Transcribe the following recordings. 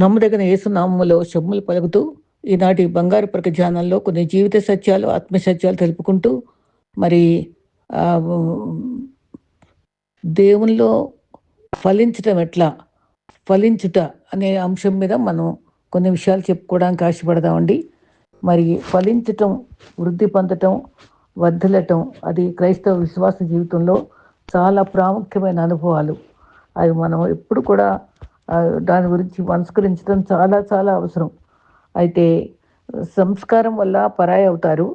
నమ్మదగిన ఏసునామములో శుభములు పలుకుతూ ఈనాటి బంగారు ప్రకజానంలో కొన్ని జీవిత సత్యాలు ఆత్మ సత్యాలు తెలుపుకుంటూ మరి దేవునిలో ఫలించటం ఎట్లా? ఫలించుట అనే అంశం మీద మనం కొన్ని విషయాలు చెప్పుకోవడానికి ఆశపడదామండి. మరి ఫలించటం వృద్ధి పొందటం వర్ధలటం అది క్రైస్తవ విశ్వాస జీవితంలో చాలా ప్రాముఖ్యమైన అనుభవాలు. అవి మనం ఎప్పుడు కూడా దాని గురించి మనస్కరించడం చాలా చాలా అవసరం. అయితే సంస్కారం వల్ల పరాయి అవుతారు.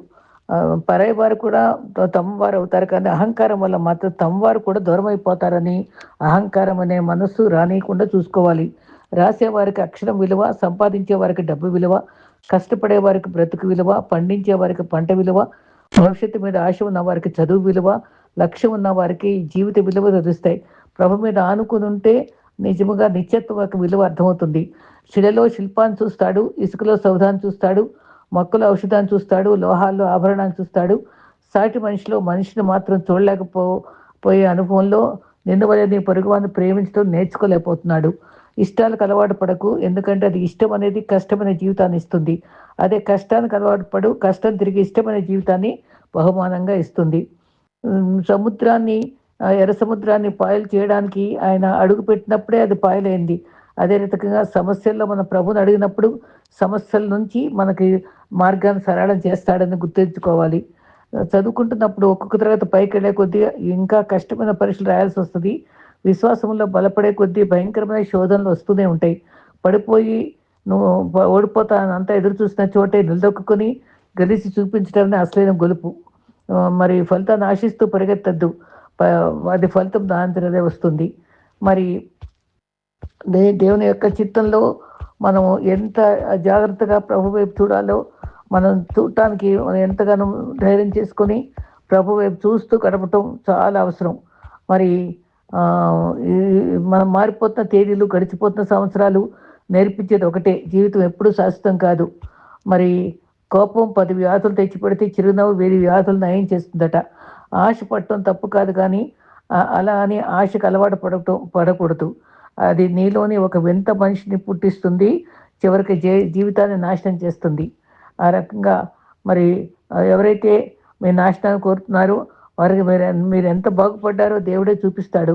పరాయి వారు కూడా తమ వారు అవుతారు. కానీ అహంకారం వల్ల మాత్రం తమ వారు కూడా దూరం అయిపోతారని అహంకారం అనే మనస్సు రానియకుండా చూసుకోవాలి. రాసే వారికి అక్షరం విలువ సంపాదించే వారికి డబ్బు విలువ కష్టపడే వారికి బ్రతుకు విలువ పండించే వారికి పంట విలువ భవిష్యత్తు మీద ఆశ ఉన్న వారికి చదువు విలువ లక్ష్యం ఉన్న వారికి జీవిత విలువ తెలుస్తాయి ప్రభు మీద ఆనుకుని ఉంటే నిజముగా నిత్యత్వం విలువ అర్థమవుతుంది. శిలలో శిల్పాన్ని చూస్తాడు ఇసుకలో సౌధాన్ని చూస్తాడు మొక్కలో ఔషధాన్ని చూస్తాడు లోహాల్లో ఆభరణాన్ని చూస్తాడు. సాటి మనిషిలో మనిషిని మాత్రం చూడలేకపో పోయే అనుభవంలో నిన్ను వలె నీ పొరుగువాన్ని ప్రేమించడం నేర్చుకోలేకపోతున్నాడు. ఇష్టాలకు అలవాటు పడకు ఎందుకంటే అది ఇష్టం అనేది కష్టమైన జీవితాన్ని ఇస్తుంది. అదే కష్టానికి అలవాటు పడు కష్టం తిరిగి ఇష్టమైన జీవితాన్ని బహుమానంగా ఇస్తుంది. సముద్రాన్ని ఎర్ర సముద్రాన్ని పాయలు చేయడానికి ఆయన అడుగు పెట్టినప్పుడే అది పాయలైంది. అదే రకంగా సమస్యల్లో మన ప్రభుని అడిగినప్పుడు సమస్యల నుంచి మనకి మార్గాన్ని సరళం చేస్తాడని గుర్తుంచుకోవాలి. చదువుకుంటున్నప్పుడు ఒక్కొక్క తరగతి పైకి వెళ్ళే కొద్దిగా ఇంకా కష్టమైన పరీక్షలు రాయాల్సి వస్తుంది. విశ్వాసంలో బలపడే కొద్దీ భయంకరమైన శోధనలు వస్తూనే ఉంటాయి. పడిపోయి నువ్వు ఓడిపోతానంతా ఎదురు చూసిన చోటే నిలదొక్కుని గెలిచి చూపించడమే అసలైన గొలుపు. మరి ఫలితాన్ని ఆశిస్తూ పరిగెత్తద్దు. అది ఫలితం దాంతరదే వస్తుంది. మరి దే దేవుని యొక్క చిత్తంలో మనం ఎంత జాగ్రత్తగా ప్రభు వైపు చూడాలో మనం చూడటానికి మనం ఎంతగానో ధైర్యం చేసుకొని ప్రభు వైపు చూస్తూ గడపటం చాలా అవసరం. మరి మనం మారిపోతున్న తేదీలు గడిచిపోతున్న సంవత్సరాలు నేర్పించేది ఒకటే. జీవితం ఎప్పుడూ శాశ్వతం కాదు. మరి కోపం పది వ్యాధులు తెచ్చిపెడితే చిరునవ్వు వేరే వ్యాధులు నయం చేస్తుందట. ఆశ పట్టడం తప్పు కాదు కానీ అలా అని ఆశకు అలవాటు పడటం పడకూడదు. అది నీలోని ఒక వింత మనిషిని పుట్టిస్తుంది చివరికి జీ జీవితాన్ని నాశనం చేస్తుంది. ఆ రకంగా మరి ఎవరైతే మీ నాశనాన్ని కోరుతున్నారో వారికి మీరు మీరు ఎంత బాగుపడ్డారో దేవుడే చూపిస్తాడు.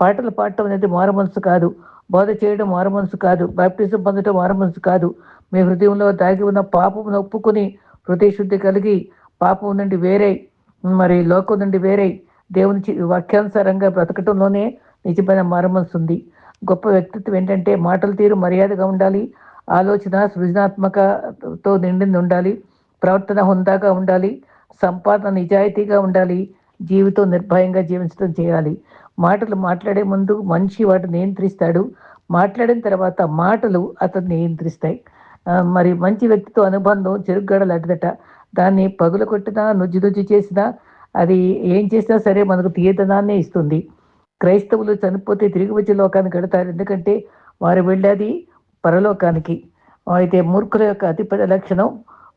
పాటలు పాడటం అనేది మారమనసు కాదు. బోధ చేయడం మారమనసు కాదు. బాప్టిజం పొందడం మారమనసు కాదు. మీ హృదయంలో దాగి ఉన్న పాపం ఒప్పుకొని హృదయ శుద్ధి కలిగి పాపం నుండి వేరే మరి లోకం నుండి వేరే దేవుని చి- వాక్యానుసారంగా బ్రతకటంలోనే నిజమైన మారమనసు ఉంది గొప్ప వ్యక్తిత్వం ఏంటంటే మాటల తీరు మర్యాదగా ఉండాలి ఆలోచన సృజనాత్మకతో నిండింది ఉండాలి ప్రవర్తన హుందాగా ఉండాలి సంపాదన నిజాయితీగా ఉండాలి జీవితం నిర్భయంగా జీవించడం చేయాలి. మాటలు మాట్లాడే ముందు మనిషి వాటిని నియంత్రిస్తాడు. మాట్లాడిన తర్వాత మాటలు అతన్ని నియంత్రిస్తాయి. మరి మంచి వ్యక్తితో అనుబంధం చెరుగ్గడ లాంటిదట. దాన్ని పగులు కొట్టినా నుజ్జు చేసినా అది ఏం చేసినా సరే మనకు తీయదనాన్నే ఇస్తుంది. క్రైస్తవులు చనిపోతే తిరిగి వచ్చే లోకానికి కడతారు ఎందుకంటే వారు వెళ్ళేది పరలోకానికి. అయితే మూర్ఖుల యొక్క అతిపెద్ద లక్షణం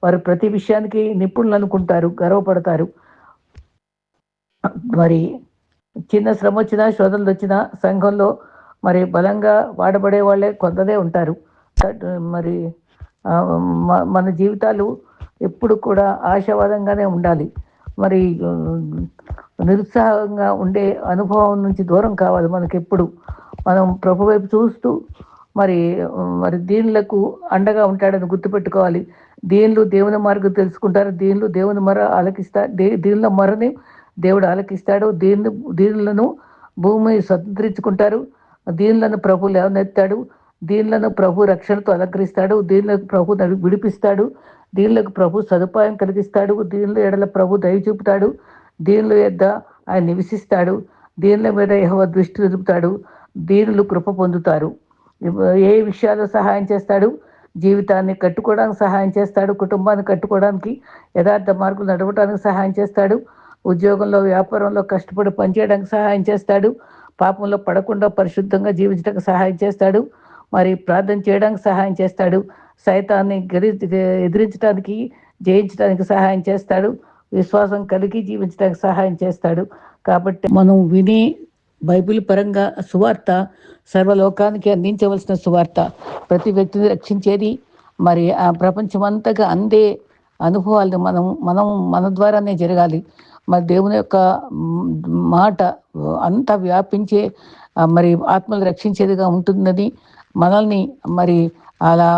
వారు ప్రతి విషయానికి నిపుణులు అనుకుంటారు గర్వపడతారు. మరి చిన్న శ్రమ వచ్చినా శోధనలు వచ్చినా సంఘంలో మరి బలంగా వాడబడే వాళ్ళే కొందరే ఉంటారు. మరి మన జీవితాలు ఎప్పుడు కూడా ఆశావాదంగానే ఉండాలి. మరి నిరుత్సాహంగా ఉండే అనుభవం నుంచి దూరం కావాలి మనకి ఎప్పుడు మనం ప్రభు వైపు చూస్తూ మరి మరి దీనులకు అండగా ఉంటాడని గుర్తుపెట్టుకోవాలి. దీనిలు దేవుని మార్గం తెలుసుకుంటారు. దీనిలో దేవుని మర ఆలకిస్తా దే దీనిలో మరని దేవుడు ఆలకిస్తాడు. దీని దీనులను భూమి స్వతంత్రించుకుంటారు. దీనులను ప్రభు లేవనెత్తాడు. దీనిలను ప్రభు రక్షణతో అలంకరిస్తాడు. దీనిలో ప్రభు విడిపిస్తాడు. దీనిలోకి ప్రభు సదుపాయం కలిగిస్తాడు. దీనిలో ఎడల ప్రభు దయ చూపుతాడు. దీనిలో ఎద్ద ఆయన నివసిస్తాడు. దీనిల మీద యెహోవా దృష్టి నిలుపుతాడు. దీనులు కృప పొందుతారు. ఏ విషయాల్లో సహాయం చేస్తాడు? జీవితాన్ని కట్టుకోవడానికి సహాయం చేస్తాడు. కుటుంబాన్ని కట్టుకోవడానికి యథార్థ మార్గం నడవడానికి సహాయం చేస్తాడు. ఉద్యోగంలో వ్యాపారంలో కష్టపడి పనిచేయడానికి సహాయం చేస్తాడు. పాపంలో పడకుండా పరిశుద్ధంగా జీవించడానికి సహాయం చేస్తాడు. మరి ప్రార్థన చేయడానికి సహాయం చేస్తాడు. సైతాన్ని గది ఎదిరించడానికి జయించడానికి సహాయం చేస్తాడు. విశ్వాసం కలిగి జీవించడానికి సహాయం చేస్తాడు. కాబట్టి మనం విని బైబిల్ పరంగా సువార్త సర్వలోకానికి అందించవలసిన సువార్త ప్రతి వ్యక్తిని రక్షించేది. మరి ఆ ప్రపంచమంతగా అందే అనుభవాలను మనం మనం మన ద్వారానే జరగాలి. మరి దేవుని యొక్క మాట అంత వ్యాపించే మరి ఆత్మలు రక్షించేదిగా ఉంటుందని మనల్ని. మరి అలా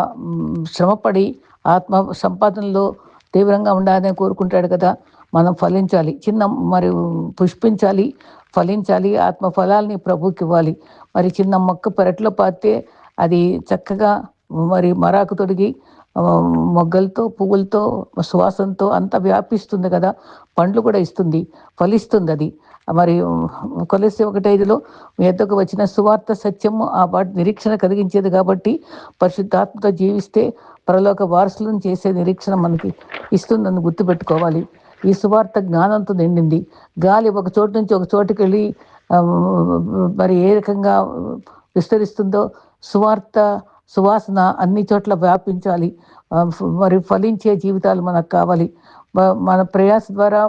శ్రమపడి ఆత్మ సంపాదనలో తీవ్రంగా ఉండాలని కోరుకుంటాడు కదా. మనం ఫలించాలి. చిన్న మరి పుష్పించాలి ఫలించాలి ఆత్మ ఫలాల్ని ప్రభుకి ఇవ్వాలి. మరి చిన్న మొక్క పెరట్లో పాతే అది చక్కగా మరి మరాకు తొడిగి మొగ్గలతో పువ్వులతో సువాసనతో అంత వ్యాపిస్తుంది కదా. పండ్లు కూడా ఇస్తుంది ఫలిస్తుంది అది. మరి కొలసి ఒకటి ఐదులో మీ ఎద్దకు వచ్చిన సువార్త సత్యము ఆ వాటి నిరీక్షణ కలిగించేది కాబట్టి పరిశుద్ధాత్మతో జీవిస్తే పరలోక వారసులను చేసే నిరీక్షణ మనకి ఇస్తుందని గుర్తుపెట్టుకోవాలి. ఈ సువార్త జ్ఞానంతో నిండింది. గాలి ఒక చోటు నుంచి ఒక చోటుకి వెళ్ళి మరి ఏ రకంగా విస్తరిస్తుందో సువార్త సువాసన అన్ని చోట్ల వ్యాపించాలి. మరి ఫలించే జీవితాలు మనకు కావాలి. మన ప్రయాస ద్వారా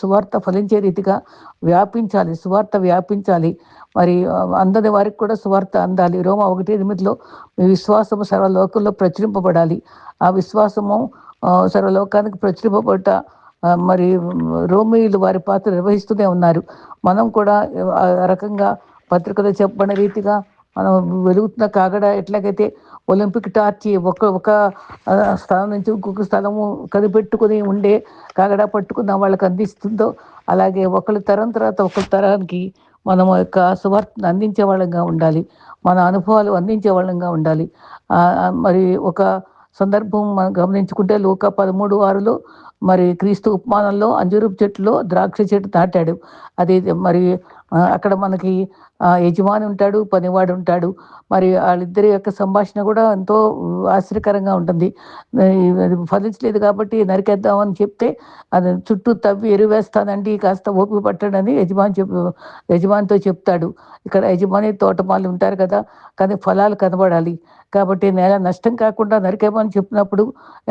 సువార్త ఫలించే రీతిగా వ్యాపించాలి సువార్త వ్యాపించాలి. మరి అందని వారికి కూడా సువార్త అందాలి. రోమ ఒకటి ఎనిమిదిలో మీ విశ్వాసము సర్వలోకంలో ప్రచురింపబడాలి. ఆ విశ్వాసము సర్వలోకానికి ప్రచురింపబడ్డ మరి రోమిలు వారి పాత్ర నిర్వహిస్తూనే ఉన్నారు. మనం కూడా ఆ రకంగా పత్రికలో చెప్పబడిన రీతిగా మనం వెలుగుతున్న కాగడ ఎట్లాగైతే ఒలింపిక్ టార్చి ఒక ఒక స్థలం నుంచి ఇంకొక స్థలము కనిపెట్టుకుని ఉండే కాగడ పట్టుకున్న వాళ్ళకి అందిస్తుందో అలాగే ఒకరి తరం తర్వాత ఒకరి తరానికి మనం యొక్క సువార్తను అందించే వాళ్ళంగా ఉండాలి. మన అనుభవాలు అందించే వాళ్ళంగా ఉండాలి. మరి ఒక సందర్భం మనం గమనించుకుంటే లోక పదమూడు ఆరులో మరి క్రీస్తు ఉపమానంలో అంజూరపు చెట్టులో ద్రాక్ష చెట్టు నాటాడు. అది మరి అక్కడ మనకి యజమాని ఉంటాడు పనివాడు ఉంటాడు. మరి వాళ్ళిద్దరి యొక్క సంభాషణ కూడా ఎంతో ఆశ్చర్యకరంగా ఉంటుంది. అది ఫలించలేదు కాబట్టి నరికేద్దామని చెప్తే అది చుట్టూ తవ్వి ఎరువేస్తానండి కాస్త ఓపిక పట్టడని యజమాని చెప్పు యజమానితో చెప్తాడు. ఇక్కడ యజమాని తోటమాలు ఉంటారు కదా కానీ ఫలాలు కనబడాలి. కాబట్టి నేల నష్టం కాకుండా నరికేమని చెప్పినప్పుడు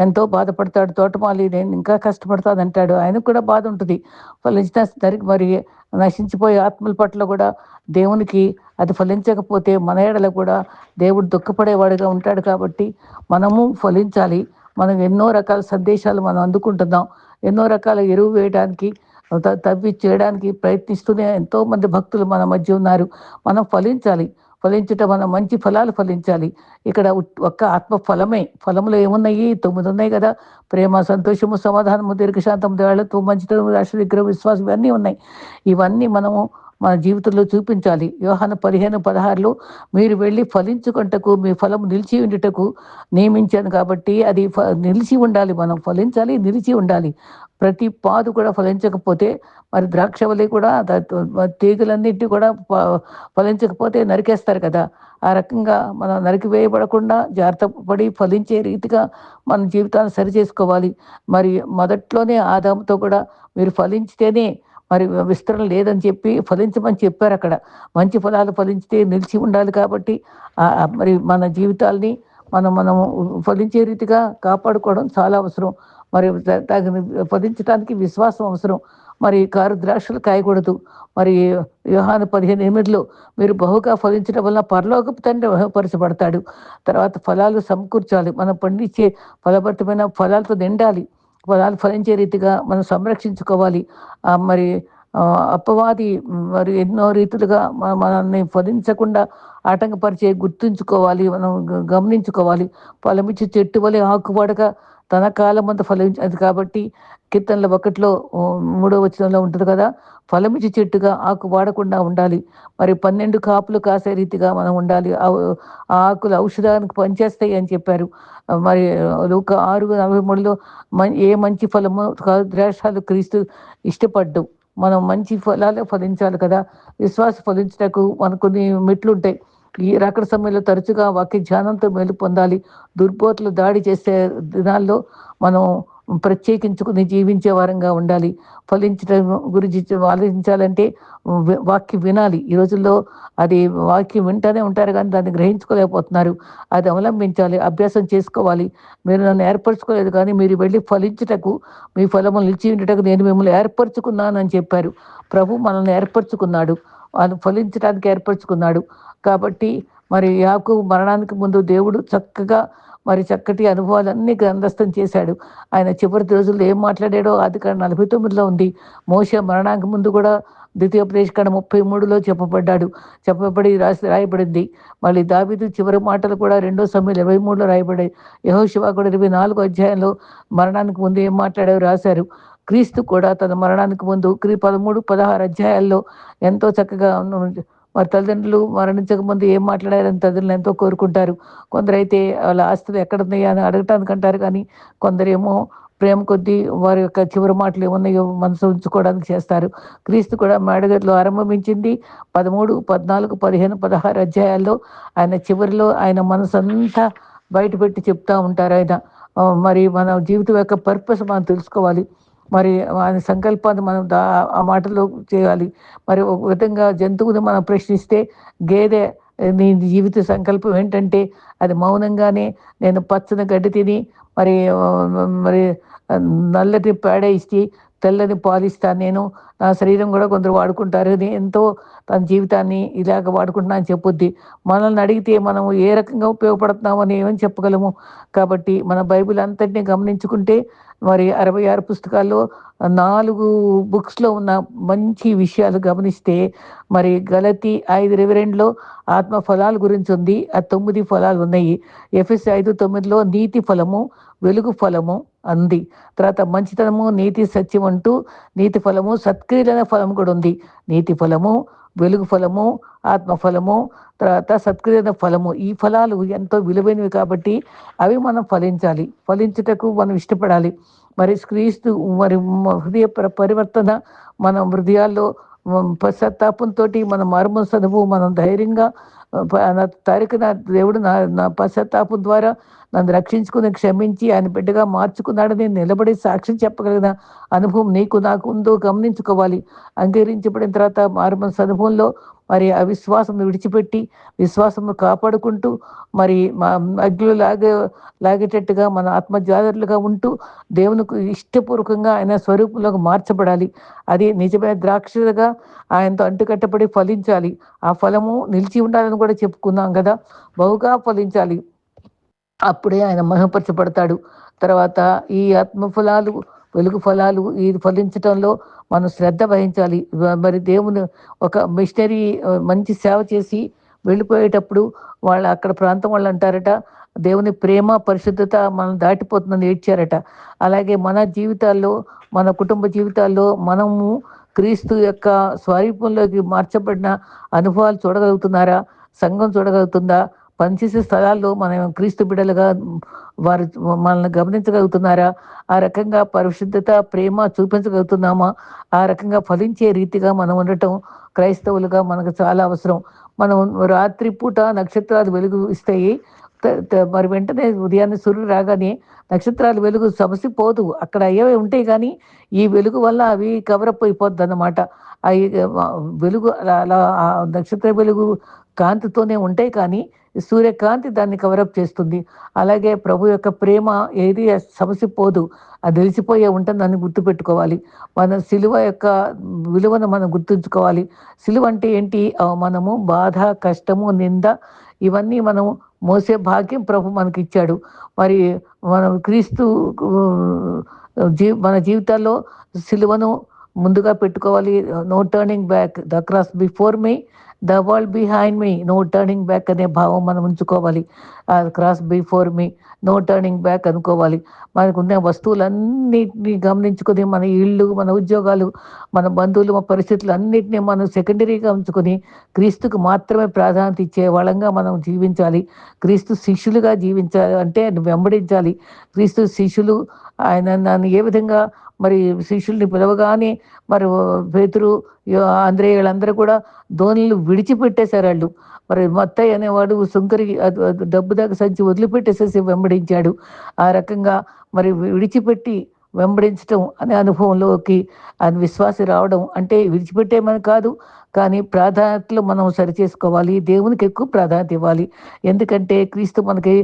ఎంతో బాధపడతాడు తోటమాలి నేను ఇంకా కష్టపడతానంటాడు. ఆయనకు కూడా బాధ ఉంటుంది. ఫలించిన నరికి మరి నశించిపోయే ఆత్మల పట్ల కూడా దేవునికి అది ఫలించకపోతే మన ఏడల కూడా దేవుడు దుఃఖపడేవాడుగా ఉంటాడు కాబట్టి మనము ఫలించాలి. మనం ఎన్నో రకాల సందేశాలు మనం అందుకుంటున్నాం. ఎన్నో రకాల ఎరువు వేయడానికి తవ్వి చేయడానికి ప్రయత్నిస్తూనే ఎంతోమంది భక్తులు మన మధ్య ఉన్నారు. మనం ఫలించాలి. ఫలించుట మనం మంచి ఫలాలు ఫలించాలి. ఇక్కడ ఒక్క ఆత్మ ఫలమే ఫలములు ఏమున్నాయి? తొమ్మిది ఉన్నాయి కదా. ప్రేమ సంతోషము సమాధానము దీర్ఘశాంతం దయాళత్వం మంచితనం రాష్ట్ర విగ్రహం విశ్వాసం ఇవన్నీ ఉన్నాయి. ఇవన్నీ మనము మన జీవితంలో చూపించాలి. యోహాన పదిహేను పదహారులో మీరు వెళ్ళి ఫలించుకుంటకు మీ ఫలం నిలిచి ఉండుటకు నియమించాను కాబట్టి అది ఫ- నిలిచి ఉండాలి మనం. ఫలించాలి నిలిచి ఉండాలి. ప్రతి పాదు కూడా ఫలించకపోతే మరి ద్రాక్షవల్లి కూడా తీగలన్నింటినీ కూడా ఫలించకపోతే నరికేస్తారు కదా. ఆ రకంగా మనం నరికివేయబడకుండా జాగ్రత్త పడి ఫలించే రీతిగా మన జీవితాన్ని సరి చేసుకోవాలి. మరి మొదట్లోనే ఆదాముతో కూడా మీరు ఫలించితేనే మరి విస్తరణ లేదని చెప్పి ఫలించమని చెప్పారు అక్కడ. మంచి ఫలాలు ఫలించితే నిలిచి ఉండాలి కాబట్టి మరి మన జీవితాల్ని మనం మనం ఫలించే రీతిగా కాపాడుకోవడం చాలా అవసరం. మరి తగిన పదించడానికి విశ్వాసం అవసరం. మరి కారు ద్రాక్షలు కాయకూడదు. మరి యోహాను పదిహేను ఎనిమిదిలో మీరు బహుగా ఫలించడం వల్ల పరలోకపు తండ్రి బహుపరచబడతాడు తర్వాత ఫలాలు సమకూర్చాలి. మనం పండించే ఫలభరితమైన ఫలాలతో నిండాలి. ఫలాలు ఫలించే రీతిగా మనం సంరక్షించుకోవాలి. మరి అపవాది మరి ఎన్నో రీతులుగా మనల్ని ఫలించకుండా ఆటంకపరిచే గుర్తుంచుకోవాలి. మనం గమనించుకోవాలి. ఫలమిచ్చి చెట్టు వలె ఆకుపడక తన కాలం అంత కాబట్టి కీర్తనల ఒకటిలో మూడో వచనంలో ఉంటుంది కదా ఫలమిచ్చి చెట్టుగా ఆకు వాడకుండా ఉండాలి. మరి పన్నెండు కాపులు కాసే రీతిగా మనం ఉండాలి. ఆ ఆకులు ఔషధానికి పనిచేస్తాయి అని చెప్పారు. మరి ఒక ఆరు నలభై మూడులో ఏ మంచి ఫలము ద్రాక్షాలు క్రీస్తు ఇష్టపడ్డు. మనం మంచి ఫలాలే ఫలించాలి కదా. విశ్వాస ఫలించటకు మనకు కొన్ని మెట్లు ఉంటాయి ఈ రాకడ సమయంలో తరచుగా వాక్య ధ్యానంతో మేలు పొందాలి. దుర్బోతులు దాడి చేసే దినాల్లో మనం ప్రత్యేకించుకుని జీవించే వారంగా ఉండాలి. ఫలించడం గురించి ఆలోచించాలంటే వాక్యం వినాలి. ఈ రోజుల్లో అది వాక్యం వింటూనే ఉంటారు కానీ దాన్ని గ్రహించుకోలేకపోతున్నారు. అది అవలంబించాలి అభ్యాసం చేసుకోవాలి. మీరు నన్ను ఏర్పరచుకోలేదు కానీ మీరు వెళ్ళి ఫలించుటకు మీ ఫలము నిలిచి ఉండటకు నేను మిమ్మల్ని ఏర్పరచుకున్నాను అని చెప్పారు. ప్రభు మనల్ని ఏర్పరచుకున్నాడు. వాళ్ళు ఫలించడానికి ఏర్పరచుకున్నాడు. కాబట్టి మరి యాకు మరణానికి ముందు దేవుడు చక్కగా మరి చక్కటి అనుభవాలన్నీ గ్రంథస్థం చేశాడు. ఆయన చివరి రోజుల్లో ఏం మాట్లాడాడో అది కాడ నలభై తొమ్మిదిలో ఉంది. మోస మరణానికి ముందు కూడా ద్వితీయోపదేశకాండ ముప్పై మూడులో చెప్పబడ్డాడు. చెప్పబడి రాసి రాయబడింది. మళ్ళీ దావిదు చివరి మాటలు కూడా రెండో సమయంలో ఇరవై మూడులో రాయబడాయి యహోశివా కూడా ఇరవై నాలుగు అధ్యాయంలో మరణానికి ముందు ఏం మాట్లాడారో రాశారు. క్రీస్తు కూడా తన మరణానికి ముందు క్రీ పదమూడు పదహారు అధ్యాయాల్లో ఎంతో చక్కగా వారి తల్లిదండ్రులు మరణించక ముందు ఏం మాట్లాడారని తల్లిదండ్రులు ఎంతో కోరుకుంటారు. కొందరైతే వాళ్ళ ఆస్తులు ఎక్కడ అని అడగటానికి అంటారు కానీ కొందరేమో ప్రేమ కొద్దీ వారి యొక్క చివరి మాటలు ఏమున్నాయో మనసు ఉంచుకోవడానికి చేస్తారు. క్రీస్తు కూడా మేడగదిలో ఆరంభించింది. పదమూడు పద్నాలుగు పదిహేను పదహారు అధ్యాయాల్లో ఆయన చివరిలో ఆయన మనసు అంతా బయటపెట్టి చెప్తా ఉంటారు ఆయన. మరి మన జీవితం యొక్క పర్పస్ మనం తెలుసుకోవాలి. మరి ఆయన సంకల్పాన్ని మనం దా ఆ మాటలో చేయాలి. మరి ఒక విధంగా జంతువుని మనం ప్రశ్నిస్తే గేదె నీ జీవిత సంకల్పం ఏంటంటే అది మౌనంగానే నేను పచ్చని గడ్డి తిని మరి మరి నల్లటి పేడ ఇచ్చి తెల్లని పాలిస్తాను నేను నా శరీరం కూడా కొందరు వాడుకుంటారు. అని ఎంతో తన జీవితాన్ని ఇలాగ వాడుకుంటున్నా అని మనల్ని అడిగితే మనము ఏ రకంగా ఉపయోగపడుతున్నామని ఏమని చెప్పగలము? కాబట్టి మన బైబిల్ అంతటినీ గమనించుకుంటే మరి అరవై ఆరు పుస్తకాల్లో నాలుగు బుక్స్లో ఉన్న మంచి విషయాలు గమనిస్తే మరి గలతి ఐదు రెవరెండ్లో ఆత్మ ఫలాల గురించి ఉంది ఆ తొమ్మిది ఫలాలు ఉన్నాయి. ఎఫ్ఎస్ ఐదు తొమ్మిదిలో నీతి ఫలము వెలుగు ఫలము అంది. తర్వాత మంచితనము నీతి సత్యం అంటూ నీతి ఫలము సత్క్రియలైన ఫలం కూడా ఉంది. నీతి ఫలము వెలుగు ఫలము ఆత్మ ఫలము తర్వాత సత్క్రియన ఫలము. ఈ ఫలాలు ఎంతో విలువైనవి కాబట్టి అవి మనం ఫలించాలి. ఫలించుటకు మనం ఇష్టపడాలి. మరి క్రీస్తు మరి హృదయ పరివర్తన మన హృదయాల్లో పశ్చాత్తాపంతో మన మర్మస్ మనం ధైర్యంగా తారీఖు నా దేవుడు నా నా పశ్చాత్తాపం ద్వారా నన్ను రక్షించుకుని క్షమించి ఆయన బిడ్డగా మార్చుకున్నాడని నిలబడి సాక్ష్యం చెప్పగలిగిన అనుభవం నీకు నాకు ఉందో గమనించుకోవాలి. అంగీకరించబడిన తర్వాత మారుమనసు అనుభవంలో మరి అవిశ్వాసం విడిచిపెట్టి విశ్వాసం కాపాడుకుంటూ మరి మా అగ్గులు లాగే లాగేటట్టుగా మన ఆత్మజాదరులుగా ఉంటూ దేవునికి ఇష్టపూర్వకంగా ఆయన స్వరూపంలోకి మార్చబడాలి. అది నిజమైన ద్రాక్షగా ఆయనతో అంటుకట్టబడి ఫలించాలి. ఆ ఫలము నిలిచి ఉండాలని కూడా చెప్పుకున్నాం కదా. బహుగా ఫలించాలి. అప్పుడే ఆయన మహిమపరచబడతాడు. తర్వాత ఈ ఆత్మ ఫలాలు వెలుగు ఫలాలు ఈ ఫలించడంలో మనం శ్రద్ధ వహించాలి. మరి దేవుని ఒక మిషనరీ మంచి సేవ చేసి వెళ్ళిపోయేటప్పుడు వాళ్ళు అక్కడ ప్రాంతం వాళ్ళు అంటారట దేవుని ప్రేమ పరిశుద్ధత మనం దాటిపోతుందని ఏడ్చారట. అలాగే మన జీవితాల్లో మన కుటుంబ జీవితాల్లో మనము క్రీస్తు యొక్క స్వరూపంలోకి మార్చబడిన అనుభవాలు చూడగలుగుతున్నారా? సంఘం చూడగలుగుతుందా? పనిచేసే స్థలాల్లో మనం క్రీస్తు బిడలుగా వారు మనల్ని గమనించగలుగుతున్నారా? ఆ రకంగా పరిశుద్ధత ప్రేమ చూపించగలుగుతున్నామా? ఆ రకంగా ఫలించే రీతిగా మనం ఉండటం క్రైస్తవులుగా మనకు చాలా అవసరం. మనం రాత్రి పూట నక్షత్రాలు వెలుగు ఇస్తాయి మరి వెంటనే ఉదయాన్నే సూర్యుడు రాగానే నక్షత్రాలు వెలుగు సమస్య పోదు. అక్కడ అయ్యే ఉంటాయి కానీ ఈ వెలుగు వల్ల అవి కవరప్ అయిపోద్ది అన్నమాట అవి వెలుగు అలా నక్షత్ర వెలుగు కాంతితోనే ఉంటాయి కానీ సూర్యకాంతి దాన్ని కవరప్ చేస్తుంది. అలాగే ప్రభు యొక్క ప్రేమ ఏది సమస్య పోదు అది తెలిసిపోయే ఉంటుందని గుర్తుపెట్టుకోవాలి. మన సిలువ యొక్క విలువను మనం గుర్తుంచుకోవాలి. సిలువ అంటే ఏంటి? మనము బాధ కష్టము నింద ఇవన్నీ మనం మోసే భాగ్యం ప్రభు మనకి ఇచ్చాడు. మరి మనం క్రీస్తు జీ మన జీవితాల్లో సిలువను ముందుగా పెట్టుకోవాలి. No turning back the cross before me the world behind me. No turning back అనే భావం మనం ఉంచుకోవాలి. Cross before me. No turning back అనుకోవాలి. మనకు ఉన్న వస్తువులన్నిటినీ గమనించుకొని మన ఇళ్ళు మన ఉద్యోగాలు మన బంధువులు మన పరిస్థితులు అన్నింటినీ మనం సెకండరీగా ఉంచుకొని క్రీస్తుకు మాత్రమే ప్రాధాన్యత ఇచ్చే వాళ్ళంగా మనం జీవించాలి. క్రీస్తు శిష్యులుగా జీవించాలి అంటే వెంబడించాలి. క్రీస్తు శిష్యులు ఆయన నన్ను ఏ విధంగా మరి శిష్యుల్ని పిలవగానే మరి పేతురు అంద్రే వీళ్ళందరూ కూడా ధోనిలు విడిచిపెట్టేశారు వాళ్ళు. మరి మత్తయ్య అనేవాడు సుంకరి డబ్బు దాకా సంచి వదిలిపెట్టేసేసి వెంబడించాడు. ఆ రకంగా మరి విడిచిపెట్టి వెంబడించడం అనే అనుభవంలోకి అది విశ్వాసి రావడం అంటే విడిచిపెట్టేమని కాదు కానీ ప్రాధాన్యతలు మనం సరిచేసుకోవాలి దేవునికి ఎక్కువ ప్రాధాన్యత ఇవ్వాలి. ఎందుకంటే క్రీస్తు మనకి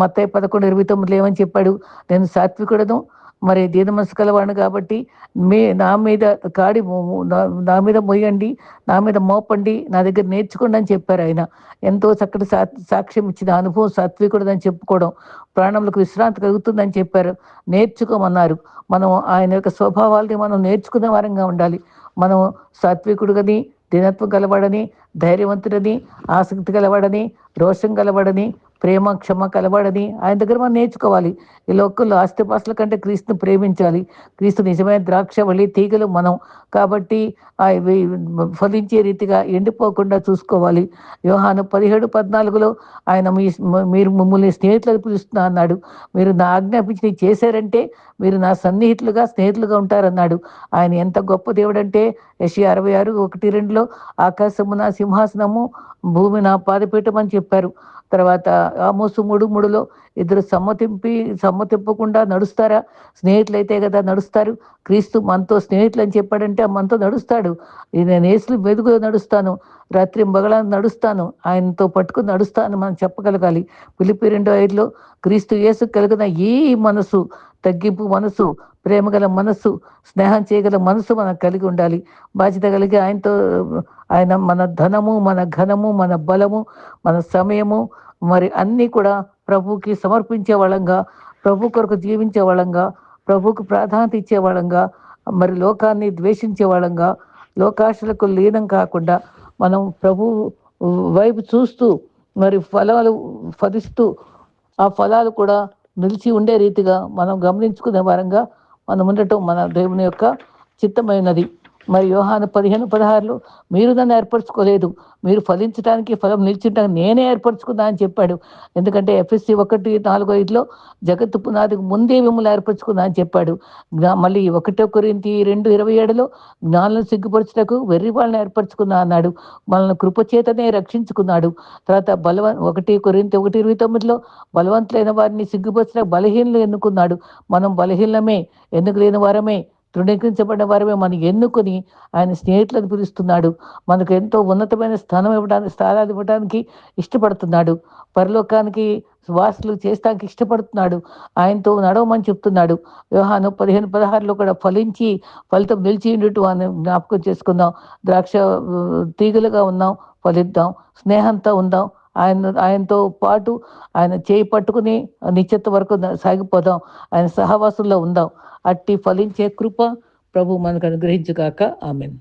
మత్తయ్య పదకొండు ఇరవై తొమ్మిదిలో ఏమని చెప్పాడు? నేను సాత్వికుడను మరి దీన మనసు కలవాడిని కాబట్టి మీ నా మీద కాడి నా- నా మీద మొయ్యండి నా మీద మోపండి నా దగ్గర నేర్చుకోండి అని చెప్పారు ఆయన. ఎంతో చక్కటి సా సాక్ష్యం ఇచ్చిన అనుభవం సాత్వికుడదని చెప్పుకోవడం ప్రాణములకు విశ్రాంతి కలుగుతుందని చెప్పారు. నేర్చుకోమన్నారు. మనం ఆయన యొక్క స్వభావాలని మనం నేర్చుకునే వారంగా ఉండాలి. మనం సాత్వికుడుగని దినత్వం కలవాడని ధైర్యవంతుడని ఆసక్తి కలవాడని రోషం కలవాడని ప్రేమ క్షమ కలవాడని ఆయన దగ్గర మనం నేర్చుకోవాలి. ఈ లోకల్లో ఆస్తిపాస్తుల కంటే క్రీస్తుని ప్రేమించాలి. క్రీస్తు నిజమైన ద్రాక్ష వలి తీగలు మనం. కాబట్టి ఫలించే రీతిగా ఎండిపోకుండా చూసుకోవాలి. యోహాను పదిహేడు పద్నాలుగులో ఆయన మీ మీరు మమ్మల్ని స్నేహితులు పిలుస్తున్నా అన్నాడు. మీరు నా ఆజ్ఞాపించి చేశారంటే మీరు నా సన్నిహితులుగా స్నేహితులుగా ఉంటారన్నాడు. ఆయన ఎంత గొప్ప దేవుడంటే యశి అరవై ఆరు ఒకటి రెండులో ఆకాశము నా సింహాసనము భూమి నా పాదపీఠం అని చెప్పారు. తర్వాత ఆమోసు మూడు మూడులో ఇద్దరు సమ్మతింపి సమ్మతింపకుండా నడుస్తారా? స్నేహితులైతే కదా నడుస్తారు. క్రీస్తు మనతో స్నేహితులు అని చెప్పాడంటే మనతో నడుస్తాడు. నేను ఏసులు మెదుగులో నడుస్తాను. రాత్రి మగళ నడుస్తాను. ఆయనతో పట్టుకుని నడుస్తాను మనం చెప్పగలగాలి. పిలిపి రెండో ఐదులో క్రీస్తు యేసు కలిగిన ఈ మనసు తగ్గింపు మనసు ప్రేమగల మనస్సు స్నేహం చేయగల మనసు మనం కలిగి ఉండాలి. బాధ్యత కలిగి ఆయనతో ఆయన మన ధనము మన ఘనము మన బలము మన సమయము మరి అన్నీ కూడా ప్రభుకి సమర్పించే వాళ్ళంగా ప్రభు కొరకు జీవించే వాళ్ళంగా ప్రభుకు ప్రాధాన్యత ఇచ్చే వాళ్ళంగా మరి లోకాన్ని ద్వేషించే వాళ్ళంగా లోకాశలకు లీనం కాకుండా మనం ప్రభు వైపు చూస్తూ మరి ఫలాలు ఫలిస్తూ ఆ ఫలాలు కూడా నిలిచి ఉండే రీతిగా మనం గమనించుకునే వారంగా మనం ఉండటం మన దేవుని యొక్క చిత్తమైనది. మరి యోహాను పదిహేను పదహారులో మీరు నన్ను ఏర్పరచుకోలేదు. మీరు ఫలించడానికి ఫలం నిలిచడానికి నేనే ఏర్పరచుకున్నా అని చెప్పాడు. ఎందుకంటే ఎఫ్ఎస్సి ఒకటి నాలుగో ఐదులో జగత్తు పునాదికి ముందే మిమ్మల్ని ఏర్పరచుకున్నా అని చెప్పాడు. జ్ఞా- మళ్ళీ ఒకటో కొరింతి రెండు ఇరవై ఏడులో జ్ఞానం సిగ్గుపరచుటకు వెర్రి వాళ్ళని ఏర్పరచుకున్నా అన్నాడు. మనల్ని కృపచేతనే రక్షించుకున్నాడు. తర్వాత బలవ ఒకటి కొరింతి ఒకటి ఇరవై తొమ్మిదిలో బలవంతులైన వారిని సిగ్గుపరచడానికి బలహీనలు ఎన్నుకున్నాడు. మనం బలహీనమే ఎన్నుకు లేని వారమే. తృణీకరించబడిన వారమే మనం ఎన్నుకొని ఆయన స్నేహితులను పిలుస్తున్నాడు. మనకు ఎంతో ఉన్నతమైన స్థానం ఇవ్వడానికి స్థానాలు ఇవ్వడానికి ఇష్టపడుతున్నాడు. పరలోకానికి వాసులు చేస్తానికి ఇష్టపడుతున్నాడు. ఆయనతో నడవమని చెప్తున్నాడు. వ్యవహాను పదిహేను పదహారులో కూడా ఫలించి ఫలితం నిలిచి ఉండటం అని జ్ఞాపకం చేసుకుందాం. ద్రాక్ష తీగలుగా ఉన్నాం ఫలిద్దాం. స్నేహంతో ఉందాం. ఆయన ఆయనతో పాటు ఆయన చేయి పట్టుకుని నిశ్చిత వరకు సాగిపోదాం. ఆయన సహవాసంలో ఉందాం. అట్టి ఫలించే కృప ప్రభు మనకు అనుగ్రహించుగాక. ఆమెన్.